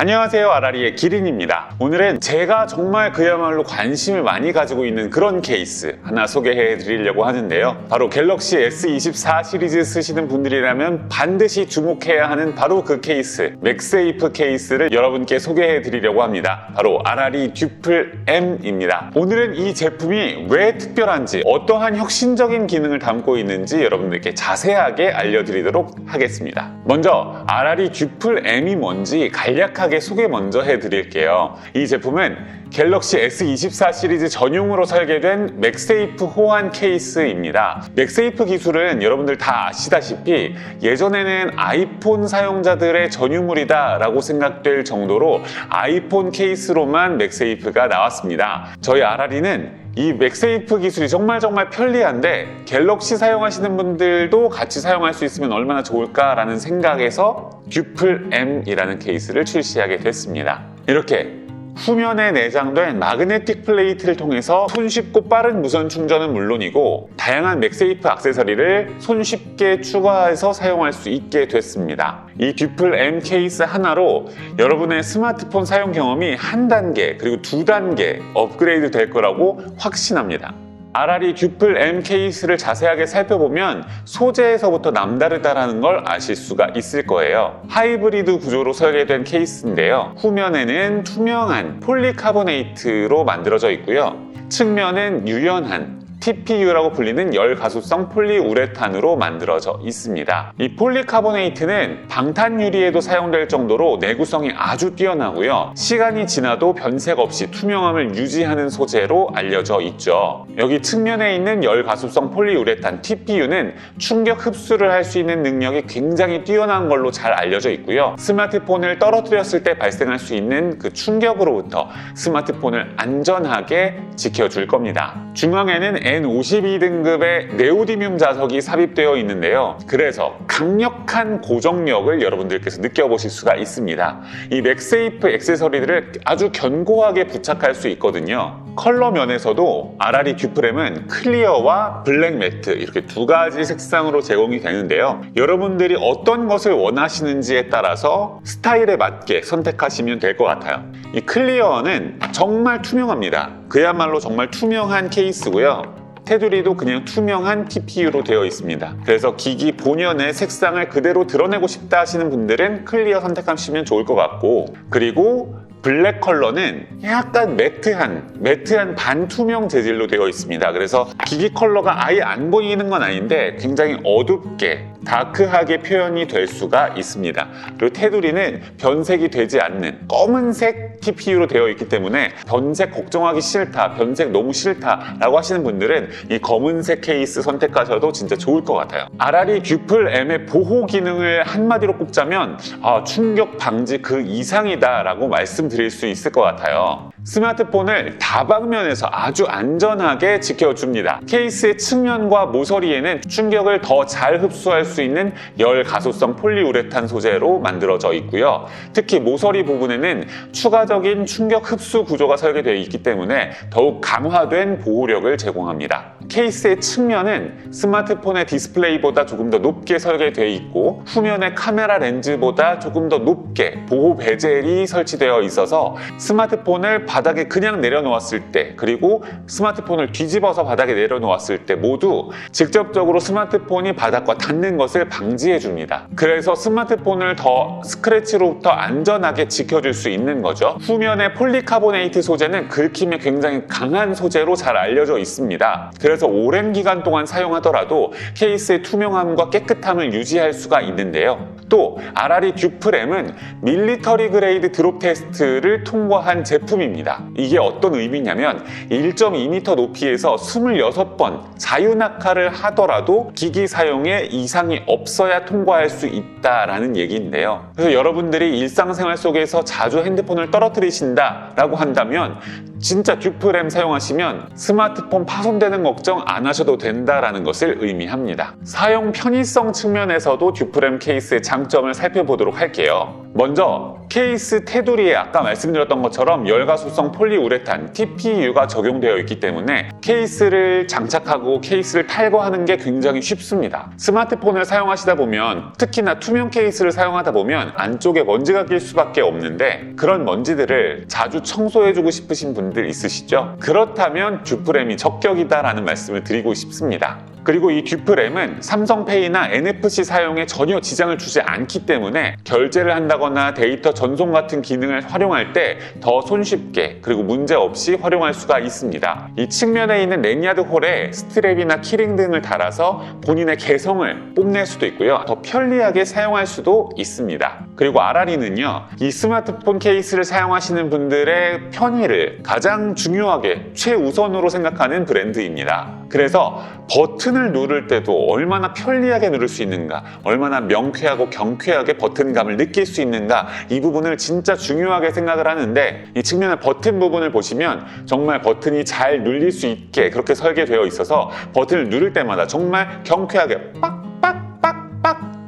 안녕하세요 아라리의 기린입니다. 오늘은 제가 정말 그야말로 관심을 많이 가지고 있는 그런 케이스 하나 소개해 드리려고 하는데요. 바로 갤럭시 S24 시리즈 쓰시는 분들이라면 반드시 주목해야 하는 바로 그 케이스 맥세이프 케이스를 여러분께 소개해 드리려고 합니다. 바로 아라리 듀플 M입니다. 오늘은 이 제품이 왜 특별한지 어떠한 혁신적인 기능을 담고 있는지 여러분들께 자세하게 알려드리도록 하겠습니다. 먼저 아라리 듀플 M이 뭔지 간략하게 소개 먼저 해드릴게요. 이 제품은 갤럭시 S24 시리즈 전용으로 설계된 맥세이프 호환 케이스입니다. 맥세이프 기술은 여러분들 다 아시다시피 예전에는 아이폰 사용자들의 전유물이다 라고 생각될 정도로 아이폰 케이스로만 맥세이프가 나왔습니다. 저희 아라리는 이 맥세이프 기술이 정말 정말 편리한데 갤럭시 사용하시는 분들도 같이 사용할 수 있으면 얼마나 좋을까라는 생각에서 듀플 M이라는 케이스를 출시하게 됐습니다. 이렇게 후면에 내장된 마그네틱 플레이트를 통해서 손쉽고 빠른 무선 충전은 물론이고 다양한 맥세이프 액세서리를 손쉽게 추가해서 사용할 수 있게 됐습니다. 이 듀플 M 케이스 하나로 여러분의 스마트폰 사용 경험이 한 단계 그리고 두 단계 업그레이드 될 거라고 확신합니다. 아라리 듀플 M 케이스를 자세하게 살펴보면 소재에서부터 남다르다라는 걸 아실 수가 있을 거예요. 하이브리드 구조로 설계된 케이스인데요. 후면에는 투명한 폴리카보네이트로 만들어져 있고요. 측면은 유연한 TPU라고 불리는 열가속성 폴리우레탄으로 만들어져 있습니다. 이 폴리카보네이트는 방탄 유리에도 사용될 정도로 내구성이 아주 뛰어나고요. 시간이 지나도 변색 없이 투명함을 유지하는 소재로 알려져 있죠. 여기 측면에 있는 열가속성 폴리우레탄 TPU는 충격 흡수를 할 수 있는 능력이 굉장히 뛰어난 걸로 잘 알려져 있고요. 스마트폰을 떨어뜨렸을 때 발생할 수 있는 그 충격으로부터 스마트폰을 안전하게 지켜줄 겁니다. 중앙에는 N52 등급의 네오디뮴 자석이 삽입되어 있는데요. 그래서 강력한 고정력을 여러분들께서 느껴보실 수가 있습니다. 이 맥세이프 액세서리들을 아주 견고하게 부착할 수 있거든요. 컬러 면에서도 아라리 듀프램은 클리어와 블랙 매트 이렇게 두 가지 색상으로 제공이 되는데요. 여러분들이 어떤 것을 원하시는지에 따라서 스타일에 맞게 선택하시면 될 것 같아요. 이 클리어는 정말 투명합니다. 그야말로 정말 투명한 케이스고요. 테두리도 그냥 투명한 TPU로 되어 있습니다. 그래서 기기 본연의 색상을 그대로 드러내고 싶다 하시는 분들은 클리어 선택하시면 좋을 것 같고 그리고 블랙 컬러는 약간 매트한 매트한 반투명 재질로 되어 있습니다. 그래서 기기 컬러가 아예 안 보이는 건 아닌데 굉장히 어둡게 다크하게 표현이 될 수가 있습니다. 그리고 테두리는 변색이 되지 않는 검은색 TPU로 되어 있기 때문에 변색 걱정하기 싫다, 변색 너무 싫다라고 하시는 분들은 이 검은색 케이스 선택하셔도 진짜 좋을 것 같아요. 아라리 듀플 M의 보호 기능을 한마디로 꼽자면 아, 충격 방지 그 이상이다라고 말씀드릴 수 있을 것 같아요. 스마트폰을 다방면에서 아주 안전하게 지켜줍니다. 케이스의 측면과 모서리에는 충격을 더 잘 흡수할 수 있는 열 가소성 폴리우레탄 소재로 만들어져 있고요. 특히 모서리 부분에는 추가 적인 충격 흡수 구조가 설계되어 있기 때문에 더욱 강화된 보호력을 제공합니다. 케이스의 측면은 스마트폰의 디스플레이보다 조금 더 높게 설계되어 있고 후면의 카메라 렌즈보다 조금 더 높게 보호 베젤이 설치되어 있어서 스마트폰을 바닥에 그냥 내려놓았을 때 그리고 스마트폰을 뒤집어서 바닥에 내려놓았을 때 모두 직접적으로 스마트폰이 바닥과 닿는 것을 방지해 줍니다. 그래서 스마트폰을 더 스크래치로부터 안전하게 지켜줄 수 있는 거죠. 후면의 폴리카보네이트 소재는 긁힘에 굉장히 강한 소재로 잘 알려져 있습니다. 그래서 오랜 기간 동안 사용하더라도 케이스의 투명함과 깨끗함을 유지할 수가 있는데요. 또 아라리 듀프램은 밀리터리 그레이드 드롭 테스트를 통과한 제품입니다. 이게 어떤 의미냐면 1.2m 높이에서 26번 자유낙하를 하더라도 기기 사용에 이상이 없어야 통과할 수 있다라는 얘기인데요. 그래서 여러분들이 일상생활 속에서 자주 핸드폰을 떨어뜨리신다라고 한다면 진짜 듀프램 사용하시면 스마트폰 파손되는 걱정 안 하셔도 된다라는 것을 의미합니다. 사용 편의성 측면에서도 듀프램 케이스의 장점을 살펴보도록 할게요. 먼저 케이스 테두리에 아까 말씀드렸던 것처럼 열가수성 폴리우레탄 TPU가 적용되어 있기 때문에 케이스를 장착하고 케이스를 탈거하는 게 굉장히 쉽습니다. 스마트폰을 사용하시다 보면 특히나 투명 케이스를 사용하다 보면 안쪽에 먼지가 낄 수밖에 없는데 그런 먼지들을 자주 청소해주고 싶으신 분들 있으시죠? 그렇다면 듀프램이 적격이다라는 말씀을 드리고 싶습니다. 그리고 이 듀프램은 삼성페이나 NFC 사용에 전혀 지장을 주지 않기 때문에 결제를 한다거나 데이터 전송 같은 기능을 활용할 때 더 손쉽게 그리고 문제 없이 활용할 수가 있습니다. 이 측면에 있는 랭야드 홀에 스트랩이나 키링 등을 달아서 본인의 개성을 뽐낼 수도 있고요. 더 편리하게 사용할 수도 있습니다. 그리고 아라리는요, 이 스마트폰 케이스를 사용하시는 분들의 편의를 가장 중요하게 최우선으로 생각하는 브랜드입니다. 그래서 버튼을 누를 때도 얼마나 편리하게 누를 수 있는가, 얼마나 명쾌하고 경쾌하게 버튼감을 느낄 수 있는가, 이 부분을 진짜 중요하게 생각을 하는데, 이 측면의 버튼 부분을 보시면 정말 버튼이 잘 눌릴 수 있게 그렇게 설계되어 있어서 버튼을 누를 때마다 정말 경쾌하게 빡빡빡빡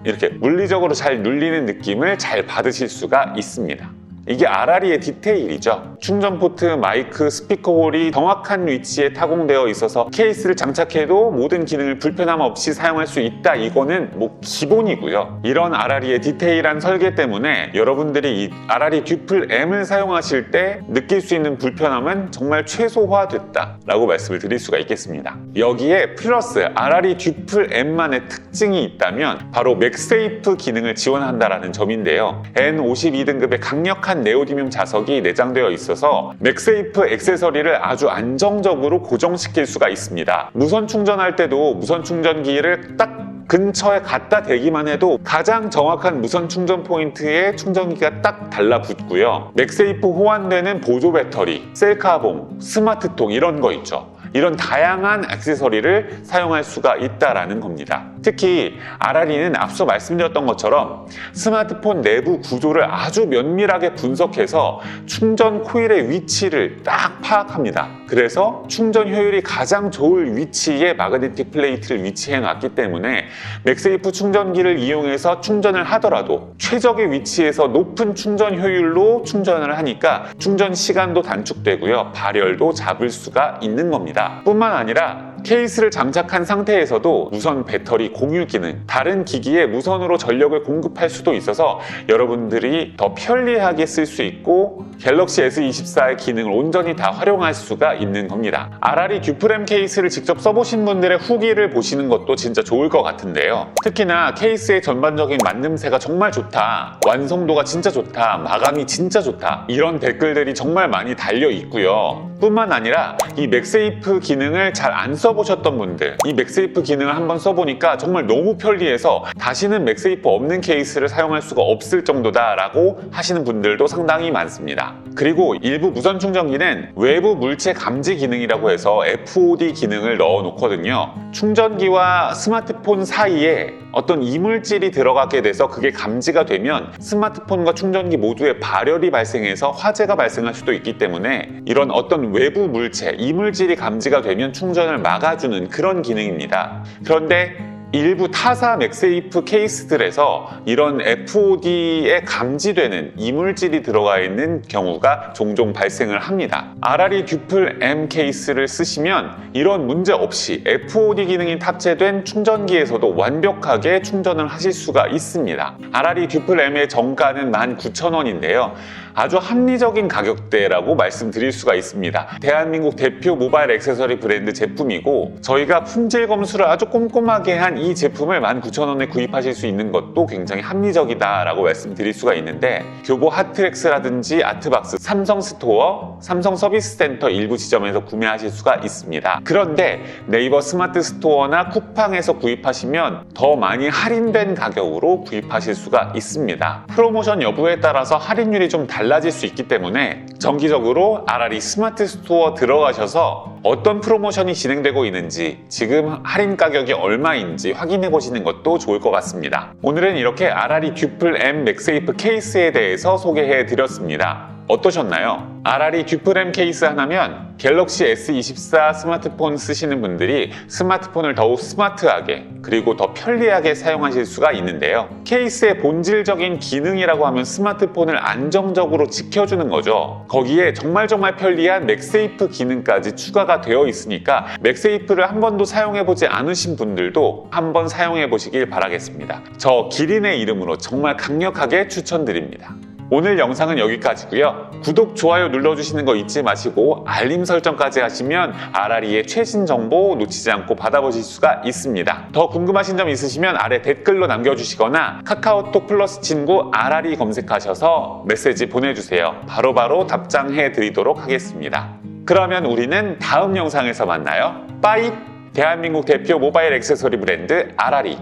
이렇게 물리적으로 잘 눌리는 느낌을 잘 받으실 수가 있습니다. 이게 아라리의 디테일이죠. 충전 포트, 마이크, 스피커 홀이 정확한 위치에 타공되어 있어서 케이스를 장착해도 모든 기능을 불편함 없이 사용할 수 있다. 이거는 뭐 기본이고요. 이런 아라리의 디테일한 설계 때문에 여러분들이 이 아라리 듀플 M을 사용하실 때 느낄 수 있는 불편함은 정말 최소화됐다 라고 말씀을 드릴 수가 있겠습니다. 여기에 플러스 아라리 듀플 M만의 특징이 있다면 바로 맥세이프 기능을 지원한다라는 점인데요. N52등급의 강력한 네오디뮴 자석이 내장되어 있어서 맥세이프 액세서리를 아주 안정적으로 고정시킬 수가 있습니다. 무선 충전할 때도 무선 충전기를 딱 근처에 갖다 대기만 해도 가장 정확한 무선 충전 포인트에 충전기가 딱 달라붙고요. 맥세이프 호환되는 보조 배터리, 셀카봉, 스마트통 이런 거 있죠. 이런 다양한 액세서리를 사용할 수가 있다라는 겁니다. 특히 아라리는 앞서 말씀드렸던 것처럼 스마트폰 내부 구조를 아주 면밀하게 분석해서 충전 코일의 위치를 딱 파악합니다. 그래서 충전 효율이 가장 좋을 위치에 마그네틱 플레이트를 위치해 놨기 때문에 맥세이프 충전기를 이용해서 충전을 하더라도 최적의 위치에서 높은 충전 효율로 충전을 하니까 충전 시간도 단축되고요. 발열도 잡을 수가 있는 겁니다. 뿐만 아니라 케이스를 장착한 상태에서도 무선 배터리 공유 기능, 다른 기기에 무선으로 전력을 공급할 수도 있어서 여러분들이 더 편리하게 쓸 수 있고 갤럭시 S24의 기능을 온전히 다 활용할 수가 있는 겁니다. 아라리 듀프램 케이스를 직접 써보신 분들의 후기를 보시는 것도 진짜 좋을 것 같은데요. 특히나 케이스의 전반적인 만듦새가 정말 좋다, 완성도가 진짜 좋다, 마감이 진짜 좋다 이런 댓글들이 정말 많이 달려 있고요. 뿐만 아니라 이 맥세이프 기능을 잘 안 써보셨던 분들 이 맥세이프 기능을 한번 써보니까 정말 너무 편리해서 다시는 맥세이프 없는 케이스를 사용할 수가 없을 정도다 라고 하시는 분들도 상당히 많습니다. 그리고 일부 무선 충전기는 외부 물체 감지 기능이라고 해서 FOD 기능을 넣어 놓거든요. 충전기와 스마트폰 사이에 어떤 이물질이 들어가게 돼서 그게 감지가 되면 스마트폰과 충전기 모두에 발열이 발생해서 화재가 발생할 수도 있기 때문에 이런 어떤 외부 물체, 이물질이 감지가 되면 충전을 막아주는 그런 기능입니다. 그런데 일부 타사 맥세이프 케이스들에서 이런 FOD에 감지되는 이물질이 들어가 있는 경우가 종종 발생을 합니다. 아라리 듀플 M 케이스를 쓰시면 이런 문제 없이 FOD 기능이 탑재된 충전기에서도 완벽하게 충전을 하실 수가 있습니다. 아라리 듀플 M의 정가는 19,000원인데요. 아주 합리적인 가격대라고 말씀드릴 수가 있습니다. 대한민국 대표 모바일 액세서리 브랜드 제품이고 저희가 품질 검수를 아주 꼼꼼하게 한 이 제품을 19,000원에 구입하실 수 있는 것도 굉장히 합리적이다라고 말씀드릴 수가 있는데 교보 하트렉스라든지 아트박스, 삼성 스토어, 삼성 서비스 센터 일부 지점에서 구매하실 수가 있습니다. 그런데 네이버 스마트 스토어나 쿠팡에서 구입하시면 더 많이 할인된 가격으로 구입하실 수가 있습니다. 프로모션 여부에 따라서 할인율이 좀 달라 질 수 있기 때문에 정기적으로 아라리 스마트 스토어 들어가셔서 어떤 프로모션이 진행되고 있는지 지금 할인 가격이 얼마인지 확인해 보시는 것도 좋을 것 같습니다. 오늘은 이렇게 아라리 듀플 M 맥세이프 케이스에 대해서 소개해 드렸습니다. 어떠셨나요? RR이 듀프램 케이스 하나면 갤럭시 S24 스마트폰 쓰시는 분들이 스마트폰을 더욱 스마트하게 그리고 더 편리하게 사용하실 수가 있는데요. 케이스의 본질적인 기능이라고 하면 스마트폰을 안정적으로 지켜주는 거죠. 거기에 정말 정말 편리한 맥세이프 기능까지 추가가 되어 있으니까 맥세이프를 한 번도 사용해보지 않으신 분들도 한번 사용해보시길 바라겠습니다. 저 기린의 이름으로 정말 강력하게 추천드립니다. 오늘 영상은 여기까지고요. 구독, 좋아요 눌러주시는 거 잊지 마시고 알림 설정까지 하시면 아라리의 최신 정보 놓치지 않고 받아보실 수가 있습니다. 더 궁금하신 점 있으시면 아래 댓글로 남겨주시거나 카카오톡 플러스 친구 아라리 검색하셔서 메시지 보내주세요. 바로 바로 답장해 드리도록 하겠습니다. 그러면 우리는 다음 영상에서 만나요. 빠이! 대한민국 대표 모바일 액세서리 브랜드 아라리